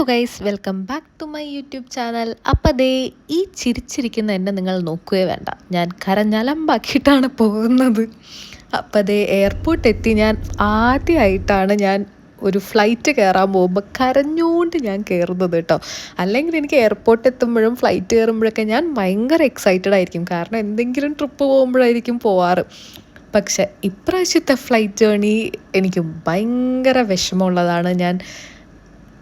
Hello guys welcome back to my YouTube channel അപ്പം ദേ ഈ ചിരിച്ചിരിക്കുന്ന എന്നെ നിങ്ങൾ നോക്കുകയേ വേണ്ട. ഞാൻ കരഞ്ഞലമ്പാക്കിയിട്ടാണ് പോകുന്നത്. അപ്പം ദേ എയർപോർട്ട് എത്തി. ഞാൻ ആദ്യമായിട്ടാണ് ഞാൻ ഒരു ഫ്ലൈറ്റ് കയറാൻ പോകുമ്പോൾ കരഞ്ഞുകൊണ്ട് ഞാൻ കയറുന്നത് കേട്ടോ. അല്ലെങ്കിൽ എനിക്ക് എയർപോർട്ട് എത്തുമ്പോഴും ഫ്ലൈറ്റ് കയറുമ്പോഴൊക്കെ ഞാൻ ഭയങ്കര എക്സൈറ്റഡ് ആയിരിക്കും. കാരണം എന്തെങ്കിലും ട്രിപ്പ് പോകുമ്പോഴായിരിക്കും പോവാറ്. പക്ഷേ ഇപ്രാവശ്യത്തെ ഫ്ലൈറ്റ് ജേണി എനിക്ക് ഭയങ്കര വിഷമമുള്ളതാണ്. ഞാൻ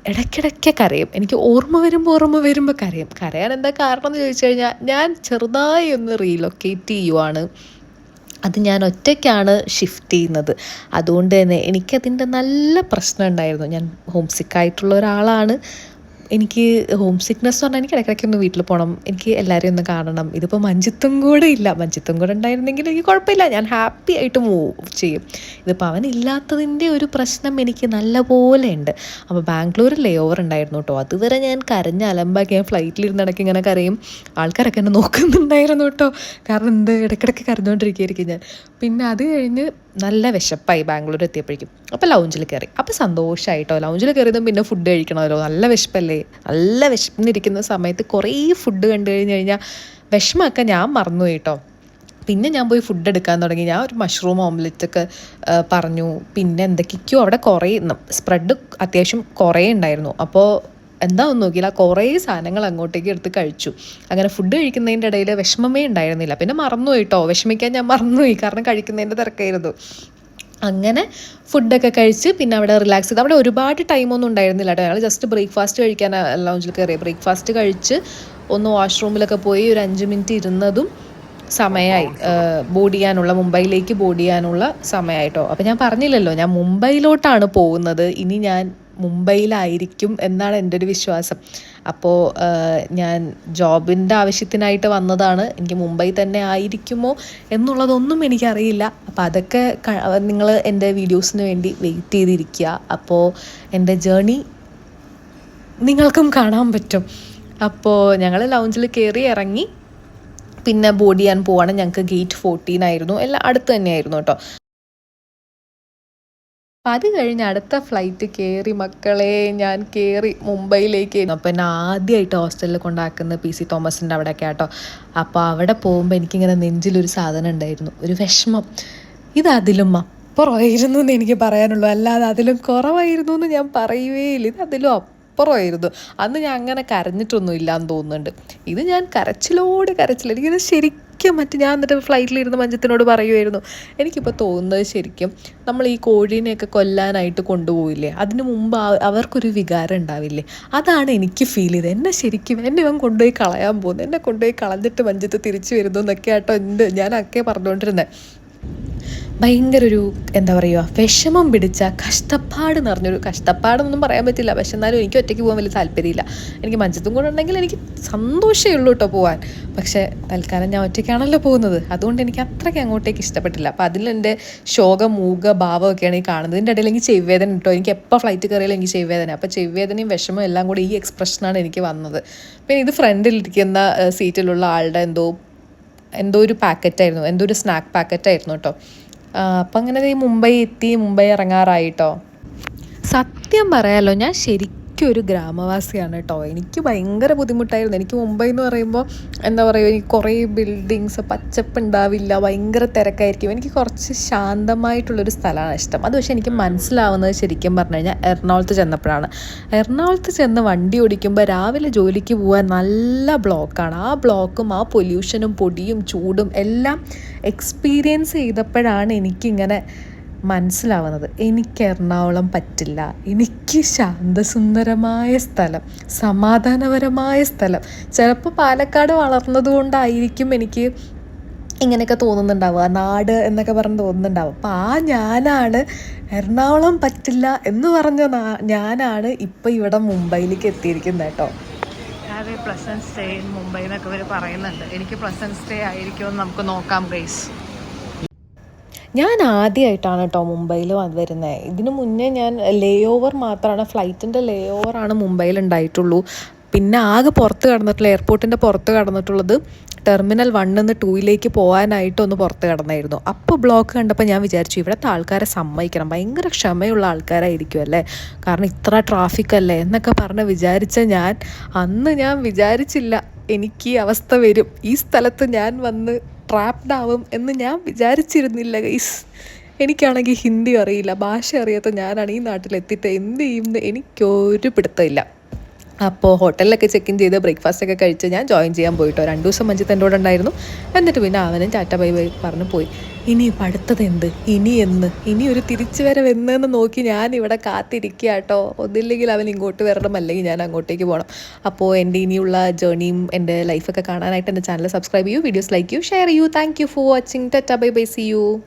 ഇടയ്ക്കിടയ്ക്ക് കരയും. എനിക്ക് ഓർമ്മ വരുമ്പോൾ ഓർമ്മ വരുമ്പോൾ കരയും. കരയാൻ എന്താ കാരണം എന്ന് ചോദിച്ചു കഴിഞ്ഞാൽ ഞാൻ ചെറുതായി ഒന്ന് റീലൊക്കേറ്റ് ചെയ്യുവാണ്. അത് ഞാൻ ഒറ്റയ്ക്കാണ് ഷിഫ്റ്റ് ചെയ്യുന്നത്. അതുകൊണ്ട് തന്നെ എനിക്കതിന്റെ നല്ല പ്രശ്നം ഉണ്ടായിരുന്നു. ഞാൻ ഹോംസിക്കായിട്ടുള്ള ഒരാളാണ്. എനിക്ക് ഹോം സിക്നെസ് എന്ന് പറഞ്ഞാൽ എനിക്ക് ഇടയ്ക്കിടയ്ക്ക് ഒന്ന് വീട്ടിൽ പോകണം എനിക്ക് എല്ലാവരെയും ഒന്ന് കാണണം. ഇതിപ്പോൾ മഞ്ചിത്തും കൂടെ ഇല്ല. മഞ്ചിത്തും കൂടെ ഉണ്ടായിരുന്നെങ്കിൽ എനിക്ക് കുഴപ്പമില്ല. ഞാൻ ഹാപ്പി ആയിട്ട് മൂവ് ചെയ്യും. ഇതിപ്പോൾ അവനില്ലാത്തതിന്റെ ഒരു പ്രശ്നം എനിക്ക് നല്ലപോലെ ഉണ്ട്. അപ്പോൾ ബാംഗ്ലൂർ ലേ ഓവർ ഉണ്ടായിരുന്നു കേട്ടോ അതുവരെ ഞാൻ കരഞ്ഞ അലമ്പാക്കി ഞാൻ ഫ്ലൈറ്റിലിരുന്ന് ഇടയ്ക്ക് ഇങ്ങനെ കരയും. ആൾക്കാരൊക്കെ എന്നെ നോക്കുന്നുണ്ടായിരുന്നു കേട്ടോ കാരണം എന്ത്? ഇടയ്ക്കിടയ്ക്ക് കരഞ്ഞുകൊണ്ടിരിക്കുകയായിരിക്കും ഞാൻ. പിന്നെ അത് കഴിഞ്ഞ് നല്ല വിശപ്പായി ബാംഗ്ലൂർ എത്തിയപ്പോഴേക്കും. അപ്പോൾ ലൗഞ്ചിൽ കയറി അപ്പോൾ സന്തോഷമായിട്ടോ ലൗഞ്ചിൽ കയറിയതും പിന്നെ ഫുഡ് കഴിക്കണമല്ലോ? നല്ല വിശപ്പല്ലേ? നല്ല വിശപ്പിനിരിക്കുന്ന സമയത്ത് കുറേ ഫുഡ് കണ്ടു കഴിഞ്ഞ് കഴിഞ്ഞാൽ വിഷമമൊക്കെ ഞാൻ മറന്നു കേട്ടോ. പിന്നെ ഞാൻ പോയി ഫുഡ് എടുക്കാൻ തുടങ്ങി. ഞാൻ ഒരു മഷ്റൂം ഓംലെറ്റ് ഒക്കെ പറഞ്ഞു. പിന്നെ എന്തൊക്കെയോ അവിടെ കുറേ സ്പ്രെഡ് അത്യാവശ്യം കുറേ ഉണ്ടായിരുന്നു. അപ്പോൾ എന്താ ഒന്നും നോക്കിയില്ല കുറേ സാധനങ്ങൾ അങ്ങോട്ടേക്ക് എടുത്ത് കഴിച്ചു. അങ്ങനെ ഫുഡ് കഴിക്കുന്നതിന്റെ ഇടയിൽ വിഷമമേ ഉണ്ടായിരുന്നില്ല. പിന്നെ മറന്നുപോയി കേട്ടോ വിഷമിക്കാൻ ഞാൻ മറന്നുപോയി കാരണം കഴിക്കുന്നതിന്റെ തിരക്കായിരുന്നു. അങ്ങനെ ഫുഡൊക്കെ കഴിച്ച് പിന്നെ അവിടെ റിലാക്സ് ചെയ്ത്. അവിടെ ഒരുപാട് ടൈമൊന്നും ഉണ്ടായിരുന്നില്ല കേട്ടോ ഞങ്ങൾ ജസ്റ്റ് ബ്രേക്ക്ഫാസ്റ്റ് കഴിക്കാൻ ലൗഞ്ചിൽ കയറി ബ്രേക്ക്ഫാസ്റ്റ് കഴിച്ച് ഒന്ന് വാഷ്റൂമിലൊക്കെ പോയി ഒരു അഞ്ച് മിനിറ്റ് ഇരുന്നതും സമയമായി ബോർഡ് ചെയ്യാനുള്ള. മുംബൈയിലേക്ക് ബോർഡ് ചെയ്യാനുള്ള സമയമായിട്ടോ അപ്പോൾ ഞാൻ പറഞ്ഞില്ലല്ലോ ഞാൻ മുംബൈയിലോട്ടാണ് പോകുന്നത്. ഇനി ഞാൻ മുംബൈയിലായിരിക്കും എന്നാണ് എന്റെ ഒരു വിശ്വാസം അപ്പോൾ ഞാൻ ജോബിന്റെ ആവശ്യത്തിനായിട്ട് വന്നതാണ്. എനിക്ക് മുംബൈ തന്നെ ആയിരിക്കുമോ എന്നുള്ളതൊന്നും എനിക്കറിയില്ല. അപ്പോൾ അതൊക്കെ നിങ്ങൾ എന്റെ വീഡിയോസിന് വേണ്ടി വെയിറ്റ് ചെയ്തിരിക്കുക. അപ്പോൾ എന്റെ ജേണി നിങ്ങൾക്കും കാണാൻ പറ്റും. അപ്പോൾ ഞങ്ങൾ ലൗഞ്ചിൽ കയറി ഇറങ്ങി. പിന്നെ ബോർഡ് ചെയ്യാൻ പോവാണ്. ഞങ്ങൾക്ക് ഗേറ്റ് ഫോർട്ടീൻ ആയിരുന്നു. എല്ലാം അടുത്ത് തന്നെയായിരുന്നു കേട്ടോ. അത് കഴിഞ്ഞ് അടുത്ത ഫ്ലൈറ്റ് കയറി മക്കളെ ഞാൻ കയറി മുംബൈയിലേക്ക്. അപ്പം എന്നെ ആദ്യമായിട്ട് ഹോസ്റ്റലിൽ കൊണ്ടാക്കുന്ന പി സി തോമസിന്റെ അവിടെയൊക്കെ ആട്ടോ. അപ്പോൾ അവിടെ പോകുമ്പോൾ എനിക്കിങ്ങനെ നെഞ്ചിലൊരു സാധനം ഉണ്ടായിരുന്നു. ഒരു വിഷമം. ഇത് അതിലും അപ്പുറമായിരുന്നു എന്ന് എനിക്ക് പറയാനുള്ളൂ. അല്ലാതെ അതിലും കുറവായിരുന്നു എന്ന് ഞാൻ പറയുകയില്ല ഇത് അതിലും അപ്പുറമായിരുന്നു. അന്ന് ഞാൻ അങ്ങനെ കരഞ്ഞിട്ടൊന്നും ഇല്ലാന്ന് തോന്നുന്നുണ്ട്. ഇത് ഞാൻ കരച്ചിലോട് കരച്ചില്ല എനിക്കിത് ശരിക്കും മറ്റു ഞാൻ എന്നിട്ട് ഫ്ലൈറ്റിലിരുന്ന് മഞ്ചത്തിനോട് പറയുമായിരുന്നു എനിക്കിപ്പോൾ തോന്നുന്നത് ശരിക്കും നമ്മൾ ഈ കോഴീനെയൊക്കെ കൊല്ലാനായിട്ട് കൊണ്ടുപോയില്ലേ അതിന് മുമ്പ് അവർക്കൊരു വികാരം ഉണ്ടാവില്ലേ? അതാണ് എനിക്ക് ഫീൽ ചെയ്തത്. എന്നെ ശരിക്കും എന്നെ ഇവൻ കൊണ്ടുപോയി കളയാൻ പോകുന്നു. എന്നെ കൊണ്ടുപോയി കളഞ്ഞിട്ട് മഞ്ചത്ത് തിരിച്ചു വരുന്നു എന്നൊക്കെ ആട്ടോ ഉണ്ട് ഞാൻ ഒക്കെ പറഞ്ഞുകൊണ്ടിരുന്നത് ഭയങ്കര ഒരു എന്താ പറയുക വിഷമം പിടിച്ച കഷ്ടപ്പാട് നിറഞ്ഞൊരു കഷ്ടപ്പാടൊന്നും പറയാൻ പറ്റില്ല. പക്ഷെ എന്നാലും എനിക്ക് ഒറ്റയ്ക്ക് പോകാൻ വലിയ താല്പര്യമില്ല. എനിക്ക് മഞ്ചത്തും കൂടെ ഉണ്ടെങ്കിൽ എനിക്ക് സന്തോഷമേ ഉള്ളൂ കേട്ടോ പോകാൻ പക്ഷേ തൽക്കാലം ഞാൻ ഒറ്റയ്ക്കാണല്ലോ പോകുന്നത്. അതുകൊണ്ട് എനിക്ക് അത്രയ്ക്ക് അങ്ങോട്ടേക്ക് ഇഷ്ടപ്പെട്ടില്ല. അപ്പോൾ അതിലെന്റെ ശോകം മൂക ഭാവമൊക്കെയാണ് ഈ കാണുന്നത് ഇതിന്റെ ഇടയിൽ എനിക്ക് ചെവ്വേദന കേട്ടോ എനിക്ക് എപ്പോൾ ഫ്ലൈറ്റ് കയറിയാലും എനിക്ക് ചെവ്വേദന. അപ്പോൾ ചെവ്വേദനയും വിഷമവും എല്ലാം കൂടി ഈ എക്സ്പ്രഷനാണ് എനിക്ക് വന്നത്. പിന്നെ ഇത് ഫ്രണ്ടിലിരിക്കുന്ന സീറ്റിലുള്ള ആളുടെ എന്തോ എന്തോ ഒരു പാക്കറ്റായിരുന്നു. എന്തോ ഒരു സ്നാക്ക് പാക്കറ്റായിരുന്നു കേട്ടോ. അപ്പം അങ്ങനെ മുംബൈ എത്തി മുംബൈ ഇറങ്ങാറായിട്ടോ? സത്യം പറയാലോ ഞാൻ ശരിക്കും ഒരു ഗ്രാമവാസിയാണ് കേട്ടോ. എനിക്ക് ഭയങ്കര ബുദ്ധിമുട്ടായിരുന്നു. എനിക്ക് മുംബൈ എന്ന് പറയുമ്പോൾ എന്താ പറയുക എനിക്ക് കുറേ ബിൽഡിങ്സ് പച്ചപ്പ് ഉണ്ടാവില്ല ഭയങ്കര തിരക്കായിരിക്കും. എനിക്ക് കുറച്ച് ശാന്തമായിട്ടുള്ളൊരു സ്ഥലമാണ് ഇഷ്ടം. അത് പക്ഷേ എനിക്ക് മനസ്സിലാവുന്നത് ശരിക്കും പറഞ്ഞു കഴിഞ്ഞാൽ എറണാകുളത്ത് ചെന്നപ്പോഴാണ്. എറണാകുളത്ത് ചെന്ന് വണ്ടി ഓടിക്കുമ്പോൾ രാവിലെ ജോലിക്ക് പോകാൻ നല്ല ബ്ലോക്കാണ്. ആ ബ്ലോക്കും ആ പൊല്യൂഷനും പൊടിയും ചൂടും എല്ലാം എക്സ്പീരിയൻസ് ചെയ്തപ്പോഴാണ് എനിക്കിങ്ങനെ മനസ്സിലാവുന്നത്. എനിക്ക് എറണാകുളം പറ്റില്ല. എനിക്ക് ശാന്തസുന്ദരമായ സ്ഥലം സമാധാനപരമായ സ്ഥലം. ചിലപ്പോൾ പാലക്കാട് വളർന്നത് കൊണ്ടായിരിക്കും എനിക്ക് ഇങ്ങനെയൊക്കെ തോന്നുന്നുണ്ടാവുക. നാട് എന്നൊക്കെ പറഞ്ഞ് തോന്നുന്നുണ്ടാവും അപ്പം ആ ഞാനാണ് എറണാകുളം പറ്റില്ല എന്ന് പറഞ്ഞ ഞാനാണ് ഇപ്പം ഇവിടെ മുംബൈയിലേക്ക് എത്തിയിരിക്കുന്നത് കേട്ടോ. പ്ലസന്റ് സ്റ്റേ ഇൻ മുംബൈ എന്നൊക്കെ ഇവർ പറയുന്നുണ്ട്. എനിക്ക് പ്ലസൻ സ്റ്റേ ആയിരിക്കുമെന്ന് നമുക്ക് നോക്കാം ഗൈസ് ഞാൻ ആദ്യമായിട്ടാണ് കേട്ടോ മുംബൈയിൽ വരുന്നത് ഇതിനു മുന്നേ ഞാൻ ലേ ഓവർ മാത്രമാണ് ഫ്ലൈറ്റിന്റെ ലേ ഓവറാണ് മുംബൈയിൽ ഉണ്ടായിട്ടുള്ളൂ പിന്നെ ആകെ പുറത്ത് കടന്നിട്ടുള്ള എയർപോർട്ടിന്റെ പുറത്ത് കടന്നിട്ടുള്ളത് ടെർമിനൽ വണ്ണിൽ നിന്ന് ടൂയിലേക്ക് പോകാനായിട്ട് ഒന്ന് പുറത്ത് കടന്നായിരുന്നു. അപ്പോൾ ബ്ലോക്ക് കണ്ടപ്പോൾ ഞാൻ വിചാരിച്ചു ഇവിടുത്തെ ആൾക്കാരെ സമ്മതിക്കണം. ഭയങ്കര ക്ഷമയുള്ള ആൾക്കാരായിരിക്കും അല്ലേ? കാരണം ഇത്ര ട്രാഫിക് അല്ലേ? എന്നൊക്കെ പറഞ്ഞ് വിചാരിച്ച ഞാൻ അന്ന് ഞാൻ വിചാരിച്ചില്ല എനിക്ക് ഈ അവസ്ഥ വരും. ഈ സ്ഥലത്ത് ഞാൻ വന്ന് ട്രാപ്ഡ് ആവും എന്ന് ഞാൻ വിചാരിച്ചിരുന്നില്ല ഗൈസ് എനിക്കാണെങ്കിൽ ഹിന്ദി അറിയില്ല ഭാഷ അറിയാത്ത ഞാനാണ് ഈ നാട്ടിലെത്തിയിട്ട് എന്ത് ചെയ്യുമെന്ന് എനിക്കൊരു പിടുത്തമില്ല. അപ്പോൾ ഹോട്ടലിലൊക്കെ ചെക്ക് ഇൻ ചെയ്ത് ബ്രേക്ക്ഫാസ്റ്റ് ഒക്കെ കഴിച്ച് ഞാൻ ജോയിൻ ചെയ്യാൻ പോയിട്ടോ. രണ്ട് ദിവസം മഞ്ജിത്ത് എന്റെ കൂടെ ഉണ്ടായിരുന്നു. എന്നിട്ട് പിന്നെ അവനും ടാറ്റ ബൈ ബൈ പറഞ്ഞ് പോയി. ഇനി പഠിത്തത് എന്ത്? ഇനി എന്ന്? ഇനി ഒരു തിരിച്ചു വരവ് എന്ന് നോക്കി ഞാൻ ഇവിടെ കാത്തിരിക്കുക കേട്ടോ. ഒന്നില്ലെങ്കിൽ അവൻ ഇങ്ങോട്ട് വരണം അല്ലെങ്കിൽ ഞാൻ അങ്ങോട്ടേക്ക് പോകണം. അപ്പോൾ എന്റെ ഇനിയുള്ള ജേണിയും എന്റെ ലൈഫൊക്കെ കാണാനായിട്ട് എന്റെ ചാനൽ സബ്സ്ക്രൈബ് ചെയ്യൂ വീഡിയോസ് ലൈക്ക് ചെയ്യൂ ഷെയർ ചെയ്യൂ. Thank you for watching tata bye bye. See you